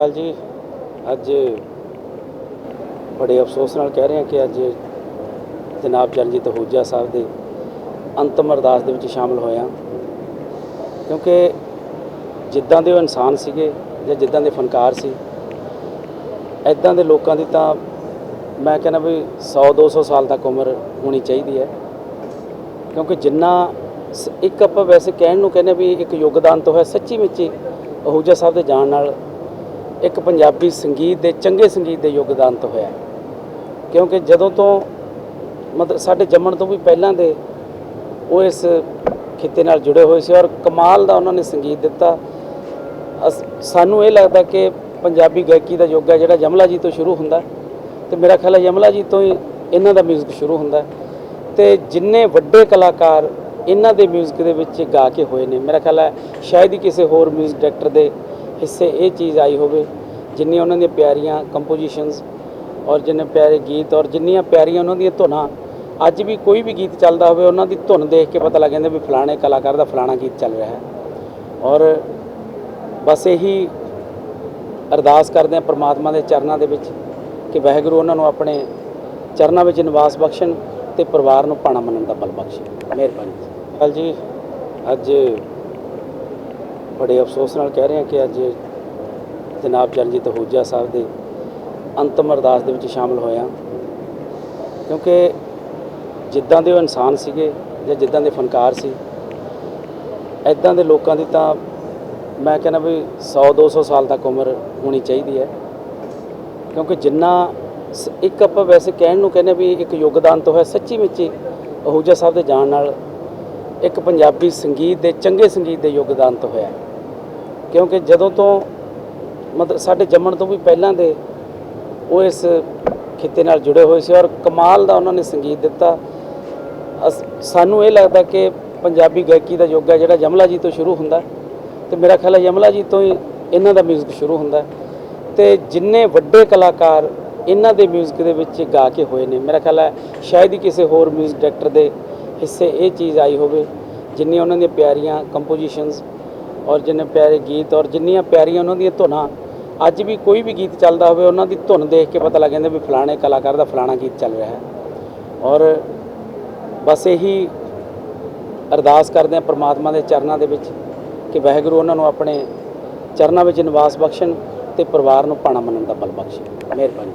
ਹਾਲ ਜੀ, ਅੱਜ ਬੜੇ ਅਫਸੋਸ ਨਾਲ ਕਹਿ ਰਹੇ ਹਾਂ ਕਿ ਅੱਜ ਜਨਾਬ ਚਰਨਜੀਤ ਹੂਜਾ ਸਾਹਿਬ ਦੇ ਅੰਤਮ ਅਰਦਾਸ ਦੇ ਵਿੱਚ ਸ਼ਾਮਲ ਹੋਇਆ। ਕਿਉਂਕਿ ਜਿੱਦਾਂ ਦੇ ਉਹ ਇਨਸਾਨ ਸੀਗੇ ਜਾਂ ਜਿੱਦਾਂ ਦੇ ਫਨਕਾਰ ਸੀ ਐਦਾਂ ਦੇ ਲੋਕਾਂ ਦੀ ਤਾਂ ਮੈਂ ਕਹਿੰਦਾ ਵੀ 100 200 ਸਾਲ ਤੱਕ ਉਮਰ ਹੋਣੀ ਚਾਹੀਦੀ ਹੈ। ਕਿਉਂਕਿ ਜਿੰਨਾ ਸ- ਇੱਕ ਆਪਾਂ ਵੈਸੇ ਕਹਿਣ ਨੂੰ ਕਹਿੰਦੇ ਵੀ ਇੱਕ ਯੋਗਦਾਨ ਤਾਂ ਹੋਇਆ ਸੱਚੀ ਮੁੱਚੀ ਅਹੂਜਾ ਸਾਹਿਬ ਦੇ ਜਾਣ ਨਾਲ ਇੱਕ ਪੰਜਾਬੀ ਸੰਗੀਤ ਦੇ ਚੰਗੇ ਸੰਗੀਤ ਦੇ ਯੋਗਦਾਨ ਤੋਂ ਹੋਇਆ ਕਿਉਂਕਿ ਜਦੋਂ ਤੋਂ ਮਤਲਬ ਸਾਡੇ ਜੰਮਣ ਤੋਂ ਵੀ ਪਹਿਲਾਂ ਦੇ ਉਹ ਇਸ ਖਿੱਤੇ ਨਾਲ ਜੁੜੇ ਹੋਏ ਸੀ ਔਰ ਕਮਾਲ ਦਾ ਉਹਨਾਂ ਨੇ ਸੰਗੀਤ ਦਿੱਤਾ ਅਸ- ਸਾਨੂੰ ਇਹ ਲੱਗਦਾ ਕਿ ਪੰਜਾਬੀ ਗਾਇਕੀ ਦਾ ਯੁੱਗ ਹੈ ਜਿਹੜਾ ਯਮਲਾ ਜੀ ਤੋਂ ਸ਼ੁਰੂ ਹੁੰਦਾ ਤੇ ਮੇਰਾ ਖਿਆਲ ਹੈ ਯਮਲਾ ਜੀ ਤੋਂ ਹੀ ਇਹਨਾਂ ਦਾ 뮤직 ਸ਼ੁਰੂ ਹੁੰਦਾ ਤੇ ਜਿੰਨੇ ਵੱਡੇ ਕਲਾਕਾਰ ਇਹਨਾਂ ਦੇ 뮤직 ਦੇ ਵਿੱਚ ਗਾ ਕੇ ਹੋਏ ਨੇ ਮੇਰਾ ਖਿਆਲ ਹੈ ਸ਼ਾਇਦ ਹੀ ਕਿਸੇ ਹੋਰ 뮤직 ਡਾਇਰੈਕਟਰ ਦੇ ਹਿੱਸੇ ਇਹ ਚੀਜ਼ ਆਈ ਹੋਵੇ ਜਿੰਨੀ ਉਹਨਾਂ ਦੀਆਂ ਪਿਆਰੀਆਂ ਕੰਪੋਜੀਸ਼ਨਸ ਔਰ ਜਿੰਨੇ ਪਿਆਰੇ ਗੀਤ ਔਰ ਜਿੰਨੀਆਂ ਪਿਆਰੀਆਂ ਉਹਨਾਂ ਦੀਆਂ ਧੁਨਾਂ, ਅੱਜ ਵੀ ਕੋਈ ਵੀ ਗੀਤ ਚੱਲਦਾ ਹੋਵੇ, ਉਹਨਾਂ ਦੀ ਧੁਨ ਦੇਖ ਕੇ ਪਤਾ ਲੱਗ ਜਾਂਦਾ ਵੀ ਫਲਾਣੇ ਕਲਾਕਾਰ ਦਾ ਫਲਾਣਾ ਗੀਤ ਚੱਲ ਰਿਹਾ ਹੈ। ਔਰ ਬਸ ਇਹੀ ਅਰਦਾਸ ਕਰਦੇ ਹਾਂ ਪ੍ਰਮਾਤਮਾ ਦੇ ਚਰਨਾਂ ਦੇ ਵਿੱਚ ਕਿ ਵਾਹਿਗੁਰੂ ਉਹਨਾਂ ਨੂੰ ਆਪਣੇ ਚਰਨਾਂ ਵਿੱਚ ਨਿਵਾਸ ਬਖਸ਼ਣ ਤੇ ਪਰਿਵਾਰ ਨੂੰ ਪਾਣਾ ਮੰਨਣ ਦਾ ਬਲ ਬਖਸ਼ੇ। ਮਿਹਰਬਾਨੀ। ਹਾਲ ਜੀ, ਅੱਜ ਬੜੇ ਅਫਸੋਸ ਨਾਲ ਕਹਿ ਰਹੇ ਹਾਂ ਕਿ ਅੱਜ ਜਨਾਬ ਚਰਨਜੀਤ ਹੂਜਾ ਸਾਹਿਬ ਦੇ ਅੰਤਮ ਅਰਦਾਸ ਦੇ ਵਿੱਚ ਸ਼ਾਮਲ ਹੋਇਆ। ਕਿਉਂਕਿ ਜਿੱਦਾਂ ਦੇ ਉਹ ਇਨਸਾਨ ਸੀਗੇ ਜਾਂ ਜਿੱਦਾਂ ਦੇ ਫਨਕਾਰ ਸੀ ਐਦਾਂ ਦੇ ਲੋਕਾਂ ਦੀ ਤਾਂ ਮੈਂ ਕਹਿੰਦਾ ਵੀ 100 200 ਸਾਲ ਤੱਕ ਉਮਰ ਹੋਣੀ ਚਾਹੀਦੀ ਹੈ। ਕਿਉਂਕਿ ਜਿੰਨਾ ਸ- ਇੱਕ ਆਪਾਂ ਵੈਸੇ ਕਹਿਣ ਨੂੰ ਕਹਿੰਦੇ ਵੀ ਇੱਕ ਯੋਗਦਾਨ ਤੋਂ ਹੈ ਸੱਚੀ ਮੁੱਚੀ ਅਹੂਜਾ ਸਾਹਿਬ ਦੇ ਜਾਣ ਨਾਲ, ਇੱਕ ਪੰਜਾਬੀ ਸੰਗੀਤ ਦੇ ਚੰਗੇ ਸੰਗੀਤ ਦੇ ਯੋਗਦਾਨ ਤੋਂ ਹੋਇਆ। ਕਿਉਂਕਿ ਜਦੋਂ ਤੋਂ ਮਤਲਬ ਸਾਡੇ ਜੰਮਣ ਤੋਂ ਵੀ ਪਹਿਲਾਂ ਦੇ ਉਹ ਇਸ ਖਿੱਤੇ ਨਾਲ ਜੁੜੇ ਹੋਏ ਸੀ ਔਰ ਕਮਾਲ ਦਾ ਉਹਨਾਂ ਨੇ ਸੰਗੀਤ ਦਿੱਤਾ ਅਸ- ਸਾਨੂੰ ਇਹ ਲੱਗਦਾ ਕਿ ਪੰਜਾਬੀ ਗਾਇਕੀ ਦਾ ਯੁੱਗ ਹੈ ਜਿਹੜਾ ਯਮਲਾ ਜੀ ਤੋਂ ਸ਼ੁਰੂ ਹੁੰਦਾ ਤੇ ਮੇਰਾ ਖਿਆਲ ਹੈ ਯਮਲਾ ਜੀ ਤੋਂ ਹੀ ਇਹਨਾਂ ਦਾ 뮤직 ਸ਼ੁਰੂ ਹੁੰਦਾ ਤੇ ਜਿੰਨੇ ਵੱਡੇ ਕਲਾਕਾਰ ਇਹਨਾਂ ਦੇ 뮤직 ਦੇ ਵਿੱਚ ਗਾ ਕੇ ਹੋਏ ਨੇ ਮੇਰਾ ਖਿਆਲ ਹੈ ਸ਼ਾਇਦ ਹੀ ਕਿਸੇ ਹੋਰ 뮤직 ਡਾਇਰੈਕਟਰ ਦੇ ਹਿੱਸੇ ਇਹ ਚੀਜ਼ ਆਈ ਹੋਵੇ ਜਿੰਨੀ ਉਹਨਾਂ ਦੀਆਂ ਪਿਆਰੀਆਂ ਕੰਪੋਜੀਸ਼ਨਸ ਔਰ ਜਿੰਨੇ ਪਿਆਰੇ ਗੀਤ ਔਰ ਜਿੰਨੀਆਂ ਪਿਆਰੀਆਂ ਉਹਨਾਂ ਦੀਆਂ ਧੁਨਾਂ, ਅੱਜ ਵੀ ਕੋਈ ਵੀ ਗੀਤ ਚੱਲਦਾ ਹੋਵੇ, ਉਹਨਾਂ ਦੀ ਧੁਨ ਦੇਖ ਕੇ ਪਤਾ ਲੱਗ ਜਾਂਦਾ ਵੀ ਫਲਾਣੇ ਕਲਾਕਾਰ ਦਾ ਫਲਾਣਾ ਗੀਤ ਚੱਲ ਰਿਹਾ ਹੈ। ਔਰ ਬਸ ਇਹੀ ਅਰਦਾਸ ਕਰਦੇ ਹਾਂ ਪ੍ਰਮਾਤਮਾ ਦੇ ਚਰਨਾਂ ਦੇ ਵਿੱਚ ਕਿ ਵਾਹਿਗੁਰੂ ਉਹਨਾਂ ਨੂੰ ਆਪਣੇ ਚਰਨਾਂ ਵਿੱਚ ਨਿਵਾਸ ਬਖਸ਼ਣ ਤੇ ਪਰਿਵਾਰ ਨੂੰ ਪਾਣਾ ਮੰਨਣ ਦਾ ਬਲ ਬਖਸ਼ੇ। ਮਿਹਰਬਾਨੀ।